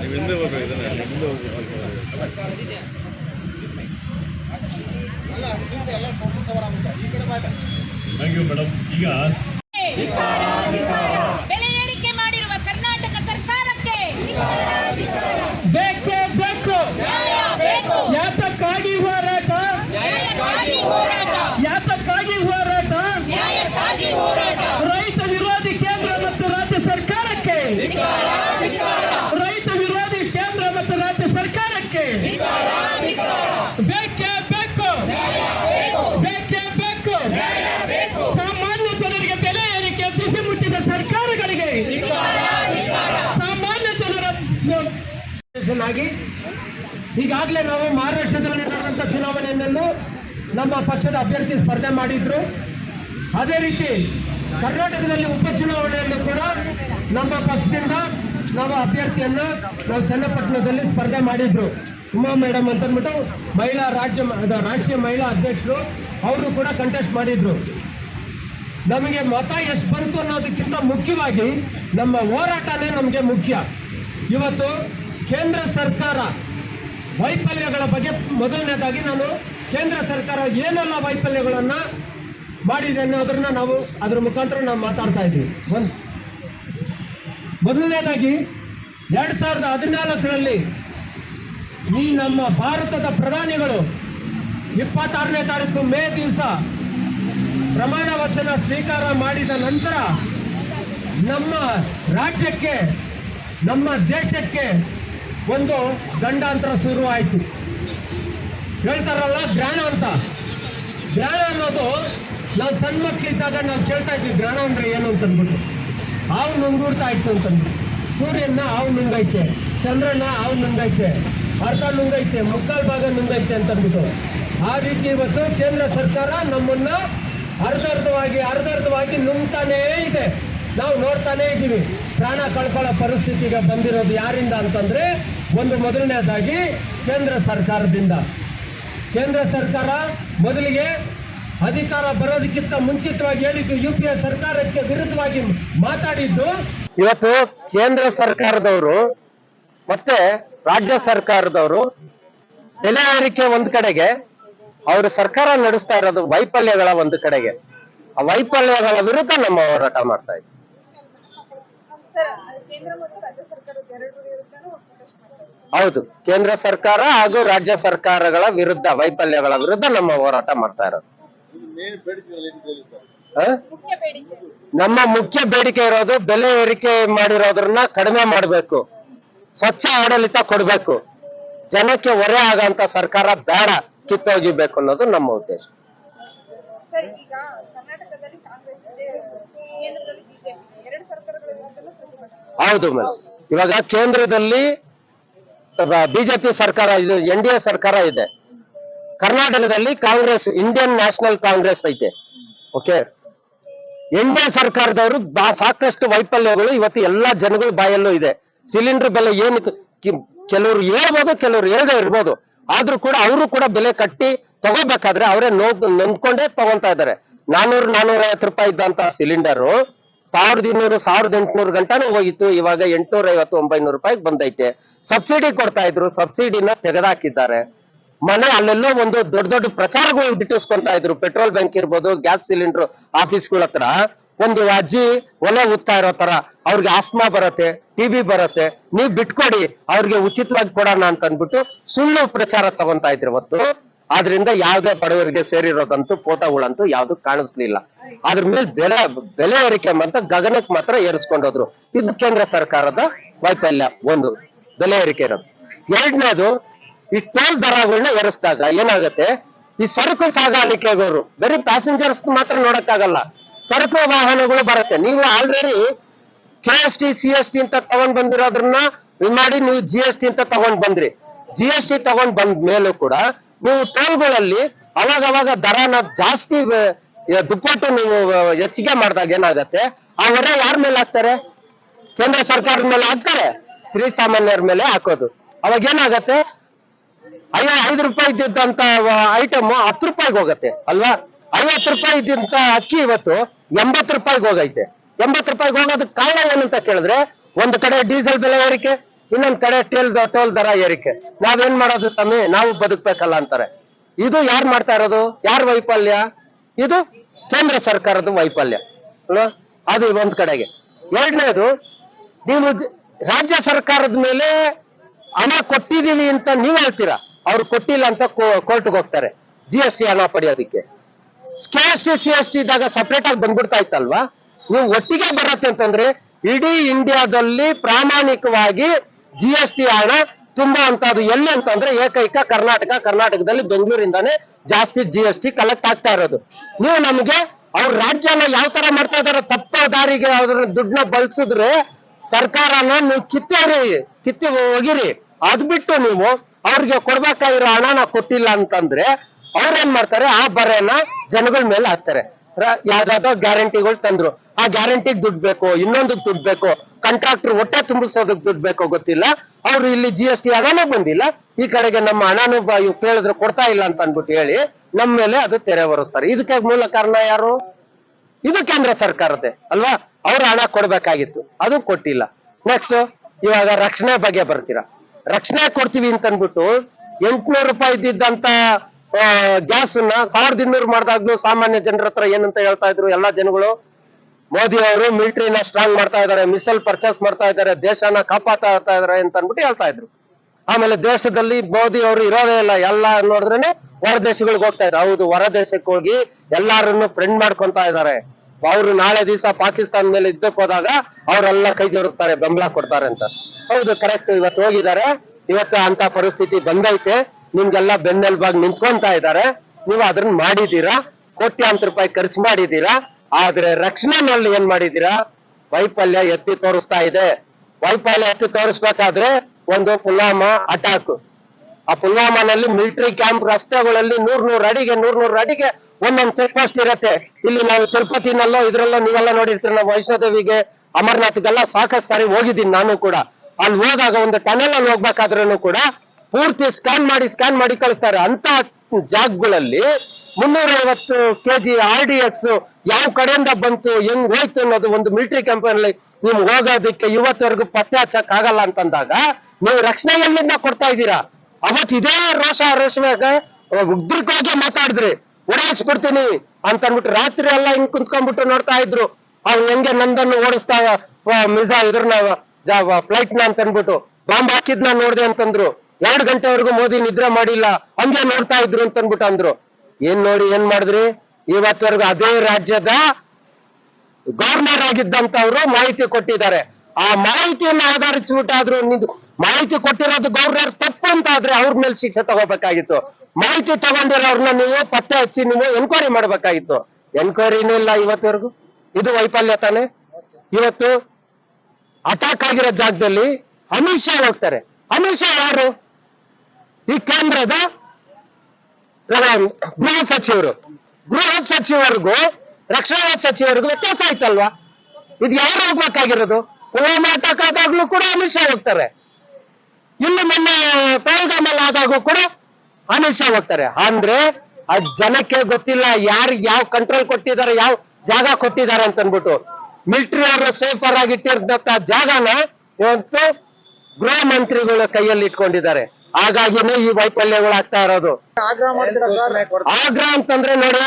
ನೀವು ಹಿಂದೆ ಹೋಗ್ಬೇಕು ಇದನ್ನ ಮುಂದೆ ಹೋಗ್ಬೇಕು ಥ್ಯಾಂಕ್ ಯು ಮೇಡಮ್ ಈಗ ಬೆಲೆ ಏರಿಕೆ ಮಾಡಿರುವ ಕರ್ನಾಟಕ ಸರ್ಕಾರಕ್ಕೆ ಬೇಕೇ ಬೇಕು ನ್ಯಾಯ ಬೇಕು ಯಾತಕ್ಕಾಗಿ ಹೋರಾಟ ನ್ಯಾಯಕ್ಕಾಗಿ ಹೋರಾಟ ಯಾತಕ್ಕಾಗಿ ಹೋರಾಟ ನ್ಯಾಯಕ್ಕಾಗಿ ಹೋರಾಟ ರೈತ ವಿರೋಧಿ ಕೇಂದ್ರ ಮತ್ತು ರಾಜ್ಯ ಸರ್ಕಾರಕ್ಕೆ ರೈತ ವಿರೋಧಿ ಕೇಂದ್ರ ಮತ್ತು ರಾಜ್ಯ ಸರ್ಕಾರಕ್ಕೆ ಬೇಕೇ ಬೇಕು ಬೇಕೇ ಬೇಕು ಸಾಮಾನ್ಯ ಜನರಿಗೆ ಬೆಲೆ ಏರಿಕೆ ಬಿಸಿ ಮುಟ್ಟಿದ ಸರ್ಕಾರಗಳಿಗೆ ಸಾಮಾನ್ಯ ಜನರ ಆಗಿ ಈಗಾಗಲೇ ನಾವು ಮಹಾರಾಷ್ಟ್ರದಲ್ಲಿ ನಡೆದಂಥ ಚುನಾವಣೆಯಲ್ಲೂ ನಮ್ಮ ಪಕ್ಷದ ಅಭ್ಯರ್ಥಿ ಸ್ಪರ್ಧೆ ಮಾಡಿದ್ರು. ಅದೇ ರೀತಿ ಕರ್ನಾಟಕದಲ್ಲಿ ಉಪಚುನಾವಣೆಯಲ್ಲೂ ಕೂಡ ನಮ್ಮ ಪಕ್ಷದಿಂದ ನಾವು ಅಭ್ಯರ್ಥಿಯನ್ನು ನಾವು ಚನ್ನಪಟ್ಟಣದಲ್ಲಿ ಸ್ಪರ್ಧೆ ಮಾಡಿದ್ರು. ಉಮಾ ಮೇಡಮ್ ಅಂತಂದ್ಬಿಟ್ಟು ಮಹಿಳಾ ರಾಜ್ಯ ರಾಷ್ಟ್ರೀಯ ಮಹಿಳಾ ಅಧ್ಯಕ್ಷರು ಅವರು ಕೂಡ ಕಂಟೆಸ್ಟ್ ಮಾಡಿದ್ರು. ನಮಗೆ ಮತ ಎಷ್ಟು ಬಂತು ಅನ್ನೋದಕ್ಕಿಂತ ಮುಖ್ಯವಾಗಿ ನಮ್ಮ ಹೋರಾಟನೇ ನಮಗೆ ಮುಖ್ಯ. ಇವತ್ತು ಕೇಂದ್ರ ಸರ್ಕಾರ ವೈಫಲ್ಯಗಳ ಬಗ್ಗೆ ಮೊದಲನೇದಾಗಿ ನಾನು ಕೇಂದ್ರ ಸರ್ಕಾರ ಏನೆಲ್ಲ ವೈಫಲ್ಯಗಳನ್ನು ಮಾಡಿದೆ ಅನ್ನೋದನ್ನ ನಾವು ಅದರ ಮುಖಾಂತರ ನಾವು ಮಾತಾಡ್ತಾ ಇದ್ದೀವಿ ಒಂದು. ಮೊದಲನೇದಾಗಿ ಎರಡ್ ಸಾವಿರದ ಹದಿನಾಲ್ಕರಲ್ಲಿ ಈ ನಮ್ಮ ಭಾರತದ ಪ್ರಧಾನಿಗಳು ಇಪ್ಪತ್ತಾರನೇ ತಾರೀಕು ಮೇ ದಿವಸ ಪ್ರಮಾಣ ವಚನ ಸ್ವೀಕಾರ ಮಾಡಿದ ನಂತರ ನಮ್ಮ ರಾಜ್ಯಕ್ಕೆ, ನಮ್ಮ ದೇಶಕ್ಕೆ ಒಂದು ಗಂಡಾಂತರ ಶುರುವಾಯಿತು. ಹೇಳ್ತಾರಲ್ಲ ಜ್ಞಾನ ಅಂತ. ಜ್ಞಾನ ಅನ್ನೋದು ನಾವು ಸಣ್ಣ ಮಕ್ಕಳಿದ್ದಾಗ ನಾವು ಕೇಳ್ತಾ ಇದ್ವಿ, ಜ್ಞಾನ ಅಂದ್ರೆ ಏನು ಅಂತ ಅಂದ್ಬಿಟ್ಟು. ಹಾವು ನುಂಗೂಡ್ತಾ ಇತ್ತು ಅಂತಂದು ಸೂರ್ಯನ ಹಾವು ನುಂಗೈತೆ ಚಂದ್ರನ ಹಾವು ನುಂಗೈತೆ, ಅರ್ಧ ನುಂಗೈತೆ, ಮುಕ್ಕಾಲು ಭಾಗ ನುಂಗೈತೆ ಅಂತ ಅಂದ್ಬಿಟ್ಟು. ಆ ರೀತಿ ಇವತ್ತು ಕೇಂದ್ರ ಸರ್ಕಾರ ನಮ್ಮನ್ನ ಅರ್ಧರ್ಧವಾಗಿ ಅರ್ಧರ್ಧವಾಗಿ ನುಂಗ್ತಾನೇ ಇದೆ. ನಾವು ನೋಡ್ತಾನೇ ಇದ್ದೀವಿ. ಪ್ರಾಣ ಕಳ್ಕೊಳ್ಳೋ ಪರಿಸ್ಥಿತಿಗೆ ಬಂದಿರೋದು ಯಾರಿಂದ ಅಂತಂದ್ರೆ ಒಂದು ಮೊದಲನೇದಾಗಿ ಕೇಂದ್ರ ಸರ್ಕಾರದಿಂದ. ಕೇಂದ್ರ ಸರ್ಕಾರ ಮೊದಲಿಗೆ ಅಧಿಕಾರ ಬರೋದಕ್ಕಿಂತ ಮುಂಚಿತವಾಗಿ ಹೇಳಿದ್ದು ಯು ಪಿ ಎ ಸರ್ಕಾರಕ್ಕೆ ವಿರುದ್ಧವಾಗಿ ಮಾತಾಡಿದ್ದು. ಇವತ್ತು ಕೇಂದ್ರ ಸರ್ಕಾರದವರು ಮತ್ತೆ ರಾಜ್ಯ ಸರ್ಕಾರದವರು ಬೆಲೆ ಏರಿಕೆ ಒಂದ್ ಕಡೆಗೆ ಅವರು ಸರ್ಕಾರ ನಡೆಸ್ತಾ ಇರೋದು ವೈಫಲ್ಯಗಳ ಒಂದು ಕಡೆಗೆ. ಆ ವೈಫಲ್ಯಗಳ ವಿರುದ್ಧ ನಮ್ಮ ಹೋರಾಟ ಮಾಡ್ತಾ ಇದ್ದೀವಿ ಕೇಂದ್ರ ಮತ್ತು ರಾಜ್ಯ ಸರ್ಕಾರದ ಎರಡು ವಿರುದ್ಧನೂ ಹೌದು. ಕೇಂದ್ರ ಸರ್ಕಾರ ಹಾಗೂ ರಾಜ್ಯ ಸರ್ಕಾರಗಳ ವಿರುದ್ಧ ವೈಫಲ್ಯಗಳ ವಿರುದ್ಧ ನಮ್ಮ ಹೋರಾಟ ಮಾಡ್ತಾ ಇರೋದು. ನಮ್ಮ ಮುಖ್ಯ ಬೇಡಿಕೆ ಇರೋದು ಬೆಲೆ ಏರಿಕೆ ಮಾಡಿರೋದ್ರನ್ನ ಕಡಿಮೆ ಮಾಡಬೇಕು. ಸ್ವಚ್ಛ ಆಡಳಿತ ಕೊಡ್ಬೇಕು. ಜನಕ್ಕೆ ಹೊರೆ ಆಗಂತ ಸರ್ಕಾರ ಬೇಡ. ಕಿತ್ತೋಗಿಬೇಕು ಅನ್ನೋದು ನಮ್ಮ ಉದ್ದೇಶ. ಸರ್, ಈಗ ಕರ್ನಾಟಕದಲ್ಲಿ ಕಾಂಗ್ರೆಸ್ ಇದೆ, ಕೇಂದ್ರದಲ್ಲಿ ಬಿಜೆಪಿ ಎರಡು ಹೌದು ಮೇಡಮ್ ಇವಾಗ ಕೇಂದ್ರದಲ್ಲಿ ಬಿಜೆಪಿ ಸರ್ಕಾರ ಇದು, ಎನ್ ಡಿ ಎ ಸರ್ಕಾರ ಇದೆ. ಕರ್ನಾಟಕದಲ್ಲಿ ಕಾಂಗ್ರೆಸ್, ಇಂಡಿಯನ್ ನ್ಯಾಷನಲ್ ಕಾಂಗ್ರೆಸ್ ಐತೆ. ಓಕೆ? ಎನ್ ಡಿ ಎ ಸರ್ಕಾರದವರು ಸಾಕಷ್ಟು ವೈಫಲ್ಯಗಳು ಇವತ್ತು ಎಲ್ಲಾ ಜನಗಳ ಬಾಯಲ್ಲೂ ಇದೆ. ಸಿಲಿಂಡರ್ ಬೆಲೆ ಕಿ- ಕೆಲವ್ರು ಹೇಳ್ಬೋದು, ಕೆಲವ್ರು ಹೇಳ್ದೆ ಇರ್ಬೋದು. ಆದ್ರೂ ಕೂಡ ಅವರು ಕೂಡ ಬೆಲೆ ಕಟ್ಟಿ ತಗೋಬೇಕಾದ್ರೆ ಅವರೇ ನೋ, ನೊಂದ್ಕೊಂಡೇ ತಗೊಂತಾ ಇದ್ದಾರೆ. ನಾನೂರು ನಾನೂರ ಐವತ್ತು ರೂಪಾಯಿ ಇದ್ದಂತ ಸಿಲಿಂಡರು ಸಾವಿರದ ಇನ್ನೂರು, ಸಾವಿರದ ಎಂಟುನೂರು ಗಂಟನೂ ಹೋಗಿತ್ತು. ಇವಾಗ ಎಂಟುನೂರ ಐವತ್ತು ಒಂಬೈನೂರು ರೂಪಾಯಿಗೆ ಬಂದೈತೆ. ಸಬ್ಸಿಡಿ ಕೊಡ್ತಾ ಇದ್ರು. ಸಬ್ಸಿಡಿನ ತೆಗೆದಾಕಿದ್ದಾರೆ. ಮನೆ ಅಲ್ಲೆಲ್ಲೋ ಒಂದು ದೊಡ್ಡ ದೊಡ್ಡ ಪ್ರಚಾರಗಳು ಬಿಟ್ಟಿಸ್ಕೊಂತ ಇದ್ರು. ಪೆಟ್ರೋಲ್ ಬ್ಯಾಂಕ್ ಇರ್ಬೋದು, ಗ್ಯಾಸ್ ಸಿಲಿಂಡರ್ ಆಫೀಸ್ಗಳ ಹತ್ರ. ಒಂದು ಅಜ್ಜಿ ಒಲೆ ಉತ್ತಾ ಇರೋ ತರ, ಅವ್ರಿಗೆ ಆಸ್ಮಾ ಬರತ್ತೆ ಟಿಬಿ ಬರತ್ತೆ, ನೀವ್ ಬಿಟ್ಕೊಡಿ, ಅವ್ರಿಗೆ ಉಚಿತವಾಗಿ ಕೊಡೋಣ ಅಂತ ಅಂದ್ಬಿಟ್ಟು ಸುಳ್ಳು ಪ್ರಚಾರ ತಗೊಂತಾ ಇದ್ರು ಇವತ್ತು. ಆದ್ರಿಂದ ಯಾವ್ದೇ ಬಡವರಿಗೆ ಸೇರಿರೋದಂತೂ ಫೋಟೋಗಳಂತೂ ಯಾವ್ದು ಕಾಣಿಸ್ಲಿಲ್ಲ. ಅದ್ರ ಮೇಲೆ ಬೆಲೆ ಬೆಲೆ ಏರಿಕೆ ಅಂತ ಗಗನಕ್ಕೆ ಮಾತ್ರ ಏರಿಸ್ಕೊಂಡೋದ್ರು ಇದು ಕೇಂದ್ರ ಸರ್ಕಾರದ ವೈಫಲ್ಯ, ಒಂದು, ಬೆಲೆ ಏರಿಕೆ ಇರೋದು. ಎರಡನೇದು, ಈ ಟೋಲ್ ದರಗಳನ್ನ ಏರಿಸಿದಾಗ ಏನಾಗುತ್ತೆ, ಈ ಸರಕು ಸಾಗಾಣಿಕೆಗೋರು, ಬರೀ ಪ್ಯಾಸೆಂಜರ್ಸ್ ಮಾತ್ರ ನೋಡಕ್ಕಾಗಲ್ಲ. ಸರಕು ವಾಹನಗಳು ಬರುತ್ತೆ. ನೀವು already K S T C S T ಅಂತ ತಗೊಂಡ್ ಬಂದಿರೋದ್ರನ್ನ ಮಾಡಿ ನೀವು ಜಿ ಎಸ್ ಟಿ ಅಂತ ತಗೊಂಡ್ ಬಂದ್ರಿ. ಜಿ ಎಸ್ ಟಿ ತಗೊಂಡ್ ಬಂದ ಮೇಲೂ ಕೂಡ ನೀವು ಟೋಲ್ಗಳಲ್ಲಿ ಅವಾಗ ಅವಾಗ ದರನ ಜಾಸ್ತಿ ದುಪ್ಪಟ್ಟು ನೀವು ಹೆಚ್ಚಿಗೆ ಮಾಡಿದಾಗ ಏನಾಗತ್ತೆ? ಆ ಹೊರೆ ಯಾರ ಮೇಲೆ ಹಾಕ್ತಾರೆ? ಕೇಂದ್ರ ಸರ್ಕಾರದ ಮೇಲೆ ಹಾಕ್ತಾರೆ. ಸ್ತ್ರೀ ಸಾಮಾನ್ಯರ ಮೇಲೆ ಹಾಕೋದು. ಅವಾಗ ಏನಾಗತ್ತೆ? ಅಯ್ಯ, ಐದು ರೂಪಾಯಿ ಇದ್ದಿದ್ದಂತ ಐಟಮ್ ಹತ್ತು ರೂಪಾಯಿಗೆ ಹೋಗತ್ತೆ, ಅಲ್ವಾ? ಐವತ್ತು ರೂಪಾಯಿ ಇದ್ದಂತ ಅಕ್ಕಿ ಇವತ್ತು ಎಂಬತ್ತು ರೂಪಾಯಿಗೆ ಹೋಗೈತೆ. ಎಂಬತ್ತು ರೂಪಾಯಿಗೆ ಹೋಗೋದಕ್ಕೆ ಕಾರಣ ಏನಂತ ಕೇಳಿದ್ರೆ ಒಂದು ಕಡೆ ಡೀಸೆಲ್ ಬೆಲೆ ಏರಿಕೆ, ಇನ್ನೊಂದ್ ಕಡೆ ಟೇಲ್ ಟೋಲ್ ದರ ಏರಿಕೆ. ನಾವೇನ್ ಮಾಡೋದು ಸಮಯ ನಾವು ಬದುಕ್ಬೇಕಲ್ಲ ಅಂತಾರೆ. ಇದು ಯಾರು ಮಾಡ್ತಾ ಇರೋದು? ಯಾರ ವೈಫಲ್ಯ? ಇದು ಕೇಂದ್ರ ಸರ್ಕಾರದ ವೈಫಲ್ಯ? ಅದು ಒಂದ್ ಕಡೆಗೆ. ಎರಡನೇದು, ನೀವು ರಾಜ್ಯ ಸರ್ಕಾರದ ಮೇಲೆ ಹಣ ಕೊಟ್ಟಿದ್ದೀನಿ ಅಂತ ನೀವು ಹೇಳ್ತೀರಾ? ಅವ್ರು ಕೊಟ್ಟಿಲ್ಲ ಅಂತ ಕೋರ್ಟ್ಗೆ ಹೋಗ್ತಾರೆ. ಜಿ ಎಸ್ ಟಿ ಹಣ ಪಡೆಯೋದಕ್ಕೆ. S T C S T ಇದ್ದಾಗ ಸಪರೇಟ್ ಆಗಿ ಬಂದ್ಬಿಡ್ತಾ ಇತ್ತಲ್ವಾ? ನೀವು ಒಟ್ಟಿಗೆ ಬರತ್ತೆ ಅಂತಂದ್ರೆ ಇಡೀ ಇಂಡಿಯಾದಲ್ಲಿ ಪ್ರಾಮಾಣಿಕವಾಗಿ ಜಿ ಎಸ್ ಟಿ ಹಣ ತುಂಬಾ ಅಂತದ್ದು ಎಲ್ಲಿ ಅಂತಂದ್ರೆ ಏಕೈಕ ಕರ್ನಾಟಕ, ಕರ್ನಾಟಕದಲ್ಲಿ ಬೆಂಗಳೂರಿಂದಾನೇ ಜಾಸ್ತಿ ಜಿ ಎಸ್ ಟಿ ಕಲೆಕ್ಟ್ ಆಗ್ತಾ ಇರೋದು. ನೀವು ನಮ್ಗೆ ಅವ್ರ ರಾಜ್ಯನ ಯಾವ ತರ ಮಾಡ್ತಾ ಇದಾರೆ ತಪ್ಪ ದಾರಿಗೆ ಅದ್ರ ದುಡ್ಡನ್ನ ಬಳಸಿದ್ರೆ ಸರ್ಕಾರನ ನೀವು ಕಿತ್ತೇರಿ, ಕಿತ್ತಿ ಹೋಗಿರಿ. ಅದ್ ಬಿಟ್ಟು ನೀವು ಅವ್ರಿಗೆ ಕೊಡ್ಬೇಕಾಗಿರೋ ಹಣನ ಕೊಟ್ಟಿಲ್ಲ ಅಂತಂದ್ರೆ ಅವ್ರೇನ್ ಮಾಡ್ತಾರೆ? ಆ ಬರೆಯನ್ನ ಜನಗಳ ಮೇಲೆ ಹಾಕ್ತಾರೆ. ಯಾವ್ದಾದ್ರು ಗ್ಯಾರಂಟಿಗಳು ತಂದ್ರು. ಆ ಗ್ಯಾರಂಟಿಗೆ ದುಡ್ಡು ಬೇಕು ಇನ್ನೊಂದಕ್ಕೆ ದುಡ್ಡು ಬೇಕು ಕಾಂಟ್ರಾಕ್ಟರ್ ಹೊಟ್ಟೆ ತುಂಬಿಸೋದಕ್ಕೆ ದುಡ್ಡು ಬೇಕೋ ಗೊತ್ತಿಲ್ಲ. ಅವ್ರು ಇಲ್ಲಿ ಜಿ ಎಸ್ ಟಿ ಬಂದಿಲ್ಲ. ಈ ಕಡೆಗೆ ನಮ್ಮ ಹಣನೂ ಇವ್ ಕೇಳಿದ್ರೆ ಕೊಡ್ತಾ ಇಲ್ಲ ಅಂತ ಅನ್ಬಿಟ್ಟು ಹೇಳಿ ನಮ್ಮ ಮೇಲೆ ಅದು ತೆರೆ ಒರೆಸ್ತಾರೆ. ಇದಕ್ಕೆ ಮೂಲ ಕಾರಣ ಯಾರು? ಇದು ಕೇಂದ್ರ ಸರ್ಕಾರದೇ ಅಲ್ವಾ? ಅವ್ರ ಹಣ ಕೊಡ್ಬೇಕಾಗಿತ್ತು. ಅದು ಕೊಟ್ಟಿಲ್ಲ. ನೆಕ್ಸ್ಟ್ ಇವಾಗ ರಕ್ಷಣೆ ಬಗ್ಗೆ ಬರ್ತೀರಾ? ರಕ್ಷಣೆ ಕೊಡ್ತೀವಿ ಅಂತ ಅನ್ಬಿಟ್ಟು ಎಂಟ್ನೂರು ರೂಪಾಯಿ ಇದ್ದಿದ್ದಂತ ಗ್ಯಾಸ್ ಅನ್ನ ಸಾವಿರದ ಇನ್ನೂರು ಮಾಡಿದಾಗ್ಲೂ ಸಾಮಾನ್ಯ ಜನರ ಹತ್ರ ಏನಂತ ಹೇಳ್ತಾ ಇದ್ರು ಎಲ್ಲಾ ಜನಗಳು. ಮೋದಿ ಅವರು ಮಿಲಿಟರಿನ ಸ್ಟ್ರಾಂಗ್ ಮಾಡ್ತಾ ಇದಾರೆ ಮಿಸೈಲ್ ಪರ್ಚೇಸ್ ಮಾಡ್ತಾ ಇದ್ದಾರೆ, ದೇಶನ ಕಾಪಾಡ್ತಾ ಇದಾರೆ ಅಂತ ಅನ್ಬಿಟ್ಟು ಹೇಳ್ತಾ ಇದ್ರು. ಆಮೇಲೆ ದೇಶದಲ್ಲಿ ಮೋದಿ ಅವರು ಇರೋದೇ ಇಲ್ಲ, ಎಲ್ಲ ನೋಡಿದ್ರೇನೆ ಹೊರ ದೇಶಗಳಿಗೆ ಹೋಗ್ತಾ ಇದ್ರು. ಹೌದು, ಹೊರ ದೇಶಕ್ಕೆ ಹೋಗಿ ಎಲ್ಲಾರನ್ನು ಫ್ರೆಂಡ್ ಮಾಡ್ಕೊಂತ ಇದ್ದಾರೆ. ಅವ್ರು ನಾಳೆ ದಿವಸ ಪಾಕಿಸ್ತಾನ ಮೇಲೆ ಇದ್ದಕ್ಕೆ ಹೋದಾಗ ಅವರೆಲ್ಲ ಕೈ ಜೋಡಿಸ್ತಾರೆ ಬೆಂಬಲ ಕೊಡ್ತಾರೆ ಅಂತ. ಹೌದು ಕರೆಕ್ಟ್ ಇವತ್ತು ಹೋಗಿದ್ದಾರೆ. ಇವತ್ತು ಅಂತ ಪರಿಸ್ಥಿತಿ ಬಂದೈತೆ. ನಿಮ್ಗೆಲ್ಲ ಬೆನ್ನೆಲ್ಬಾಗ್ ನಿಂತ್ಕೊಂತ ಇದ್ದಾರೆ. ನೀವು ಅದನ್ನ ಮಾಡಿದೀರಾ ಕೋಟ್ಯಾಂತರ ರೂಪಾಯಿ ಖರ್ಚು ಮಾಡಿದೀರಾ ಆದ್ರೆ ರಕ್ಷಣೆನಲ್ಲಿ ಏನ್ ಮಾಡಿದೀರಾ ವೈಫಲ್ಯ ಎತ್ತಿ ತೋರಿಸ್ತಾ ಇದೆ. ವೈಫಲ್ಯ ಎತ್ತಿ ತೋರಿಸ್ಬೇಕಾದ್ರೆ ಒಂದು ಪುಲ್ವಾಮಾ ಅಟ್ಯಾಕ್ ಆ ಪುಲ್ವಾಮಾನಲ್ಲಿ ಮಿಲಿಟರಿ ಕ್ಯಾಂಪ್ ರಸ್ತೆಗಳಲ್ಲಿ ನೂರ್ ನೂರ್ ಅಡಿಗೆ, ನೂರ್ ನೂರ್ ಅಡಿಗೆ ಒಂದೊಂದ್ ಚೆಕ್ ಪೋಸ್ಟ್ ಇರತ್ತೆ. ಇಲ್ಲಿ ನಾವು ತಿರುಪತಿನಲ್ಲೋ ಇದ್ರಲ್ಲೋ ನೀವೆಲ್ಲ ನೋಡಿರ್ತೀರ, ನಾವು ವೈಷ್ಣೋದೇವಿಗೆ, ಅಮರ್ನಾಥ್ಗೆಲ್ಲ ಸಾಕಷ್ಟು ಸಾರಿ ಹೋಗಿದ್ದೀನಿ ನಾನು ಕೂಡ. ಅಲ್ಲಿ ಹೋದಾಗ ಒಂದು ಟನಲ್ ಅಲ್ಲಿ ಹೋಗ್ಬೇಕಾದ್ರೂ ಕೂಡ ಪೂರ್ತಿ ಸ್ಕ್ಯಾನ್ ಮಾಡಿ ಸ್ಕ್ಯಾನ್ ಮಾಡಿ ಕಳಿಸ್ತಾರೆ. ಅಂತ ಜಾಗಗಳಲ್ಲಿ ಮುನ್ನೂರ ಐವತ್ತು ಕೆಜಿ ಆರ್ ಡಿ ಎಕ್ಸ್ ಯಾವ ಕಡೆಯಿಂದ ಬಂತು, ಹೆಂಗ್ ಹೋಯ್ತು ಅನ್ನೋದು ಒಂದು ಮಿಲಿಟರಿ ಕ್ಯಾಂಪಲ್ಲಿ ನೀವು ಹೋಗೋದಕ್ಕೆ ಇವತ್ತವರೆಗೂ ಪತ್ತೆ ಹಚ್ಚಕ್ ಆಗಲ್ಲ ಅಂತಂದಾಗ ನೀವು ರಕ್ಷಣೆ ಎಲ್ಲಿಂದ ಕೊಡ್ತಾ ಇದ್ದೀರಾ? ಅವತ್ ಇದೇ ರೋಷ, ರೋಷವಾಗ ಉದ್ರಿಕವಾಗಿ ಮಾತಾಡಿದ್ರಿ. ಓಡಿಸ್ಬಿಡ್ತೀನಿ ಅಂತ ಅನ್ಬಿಟ್ಟು ರಾತ್ರಿ ಎಲ್ಲ ಹಿಂಗ್ ಕುಂತ್ಕೊಂಡ್ಬಿಟ್ಟು ನೋಡ್ತಾ ಇದ್ರು. ಅವ್ರು ಹೆಂಗೆ ನಂದನ್ನು ಓಡಿಸ್ತಾ ಮಿಸಾ ಇದ್ರನ್ನ ಫ್ಲೈಟ್ನ ಅಂತ ಅನ್ಬಿಟ್ಟು ಬಾಂಬ್ ಹಾಕಿದ್ನ ನೋಡ್ದೆ ಅಂತಂದ್ರು. ಎರಡು ಗಂಟೆವರೆಗೂ ಮೋದಿ ನಿದ್ರೆ ಮಾಡಿಲ್ಲ, ಹಂಗೆ ನೋಡ್ತಾ ಇದ್ರು ಅಂತ ಅನ್ಬಿಟ್ಟು ಅಂದ್ರು. ಏನ್ ನೋಡಿ, ಏನ್ ಮಾಡಿದ್ರಿ? ಇವತ್ತವರೆಗೂ ಅದೇ ರಾಜ್ಯದ ಗವರ್ನರ್ ಆಗಿದ್ದಂತವ್ರು ಮಾಹಿತಿ ಕೊಟ್ಟಿದ್ದಾರೆ. ಆ ಮಾಹಿತಿಯನ್ನು ಆಧರಿಸಿಬಿಟ್ಟಾದ್ರು ಮಾಹಿತಿ ಕೊಟ್ಟಿರೋದು ಗವರ್ನರ್ ತಪ್ಪು ಅಂತ ಆದ್ರೆ ಅವ್ರ ಮೇಲೆ ಶಿಕ್ಷೆ ತಗೋಬೇಕಾಗಿತ್ತು. ಮಾಹಿತಿ ತಗೊಂಡಿರೋರ್ನ ನೀವು, ಪತ್ತೆ ಹಚ್ಚಿ ನೀವು ಎನ್ಕ್ವೈರಿ ಮಾಡ್ಬೇಕಾಗಿತ್ತು. ಎನ್ಕ್ವೈರಿನೇ ಇಲ್ಲ ಇವತ್ತವರೆಗೂ. ಇದು ವೈಫಲ್ಯ ತಾನೆ? ಇವತ್ತು ಅಟ್ಯಾಕ್ ಆಗಿರೋ ಜಾಗದಲ್ಲಿ ಅಮಿತ್ ಶಾ ಹೋಗ್ತಾರೆ. ಅಮಿತ್ ಶಾ ಯಾರು? ಈ ಕೇಂದ್ರದ ಗೃಹ ಸಚಿವರು, ಗೃಹ ಸಚಿವರಿಗೂ, ರಕ್ಷಣಾ ಸಚಿವರಿಗೂ ವ್ಯತ್ಯಾಸ ಆಯ್ತಲ್ವಾ? ಇದು ಯಾರು ಹೋಗ್ಬೇಕಾಗಿರೋದು ಪುಲ್ವಾಮ ಅಟ್ಯಾಕ್ ಕೂಡ ಅಮಿತ್ ಶಾ ಹೋಗ್ತಾರೆ. ಇಲ್ಲಿ ಮೊನ್ನೆ ಪಹಲ್ಗಾಮಲ್ಲಿ ಆದಾಗೂ ಕೂಡ ಅಮಿತ್ ಶಾ ಹೋಗ್ತಾರೆ. ಅಂದ್ರೆ ಆ ಜನಕ್ಕೆ ಗೊತ್ತಿಲ್ಲ ಯಾರು ಯಾವ ಕಂಟ್ರೋಲ್ ಕೊಟ್ಟಿದ್ದಾರೆ, ಯಾವ ಜಾಗ ಕೊಟ್ಟಿದ್ದಾರೆ ಅಂತ ಅನ್ಬಿಟ್ಟು ಮಿಲಿಟರಿ ಅವರು ಸೇಫರ್ ಆಗಿ ಇಟ್ಟಿರ್ತಕ್ಕ ಜಾಗನ ಇವತ್ತು ಗೃಹ ಮಂತ್ರಿಗಳ ಕೈಯಲ್ಲಿ ಇಟ್ಕೊಂಡಿದ್ದಾರೆ. ಹಾಗಾಗಿನೇ ಈ ವೈಫಲ್ಯಗಳು ಆಗ್ತಾ ಇರೋದು. ಆಗ್ರಹ ಅಂತಂದ್ರೆ ನೋಡಿ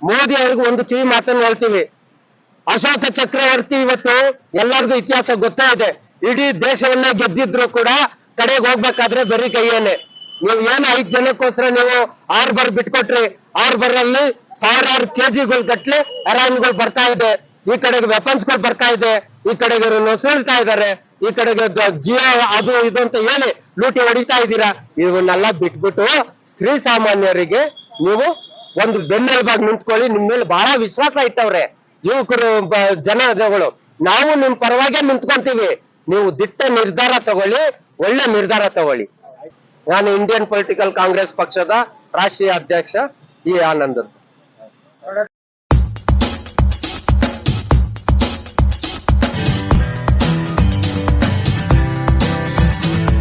ಮೋದಿ ಅವ್ರಿಗೆ ಒಂದು ಕಿವಿ ಮಾತನ್ನು ಹೇಳ್ತೀವಿ. ಅಶೋಕ ಚಕ್ರವರ್ತಿ ಇವತ್ತು ಎಲ್ಲರಿಗೂ ಇತಿಹಾಸ ಗೊತ್ತೇ ಇದೆ. ಇಡೀ ದೇಶವನ್ನ ಗೆದ್ದಿದ್ರು ಕೂಡ ಕಡೆಗೆ ಹೋಗ್ಬೇಕಾದ್ರೆ ಬರೀ ಕೈಯೇನೆ. ನೀವು ಏನು ಐದ್ ಜನಕ್ಕೋಸ್ಕರ ನೀವು ಆರ್ಬರ್ ಬಿಟ್ಕೊಟ್ರಿ ಆರ್ಬರ್ ಅಲ್ಲಿ ಸಾವಿರಾರು ಕೆಜಿಗಳು ಗಟ್ಲೆ ಹೆರಾಯಿನ್ಗಳು ಬರ್ತಾ ಇದೆ. ಈ ಕಡೆಗೆ ವೆಪನ್ಸ್ಗಳು ಬರ್ತಾ ಇದೆ ಈ ಕಡೆಗೆ ನುಸುಳ್ತಾ ಇದ್ದಾರೆ ಈ ಕಡೆಗೆ ಜೀವ ಅದು ಇದು ಅಂತ ಹೇಳಿ ಲೂಟಿ ಹೊಡಿತಾ ಇದ್ದೀರಾ? ಇವನ್ನೆಲ್ಲ ಬಿಟ್ಬಿಟ್ಟು ಸ್ತ್ರೀ ಸಾಮಾನ್ಯರಿಗೆ ನೀವು ಒಂದು ಬೆನ್ನೆಲುಬಾಗಿ ನಿಂತ್ಕೊಳ್ಳಿ ನಿಮ್ ಮೇಲೆ ಬಹಳ ವಿಶ್ವಾಸ ಇಟ್ಟವ್ರೆ. ಯುವಕರು ಜನಗಳು ನಾವು ನಿಮ್ ಪರವಾಗಿ ನಿಂತ್ಕೊಂತೀವಿ. ನೀವು ದಿಟ್ಟ ನಿರ್ಧಾರ ತಗೊಳ್ಳಿ, ಒಳ್ಳೆ ನಿರ್ಧಾರ ತಗೊಳ್ಳಿ. ನಾನು ಇಂಡಿಯನ್ ಪೊಲಿಟಿಕಲ್ ಕಾಂಗ್ರೆಸ್ ಪಕ್ಷದ ರಾಷ್ಟ್ರೀಯ ಅಧ್ಯಕ್ಷ ಇ ಆನಂದ್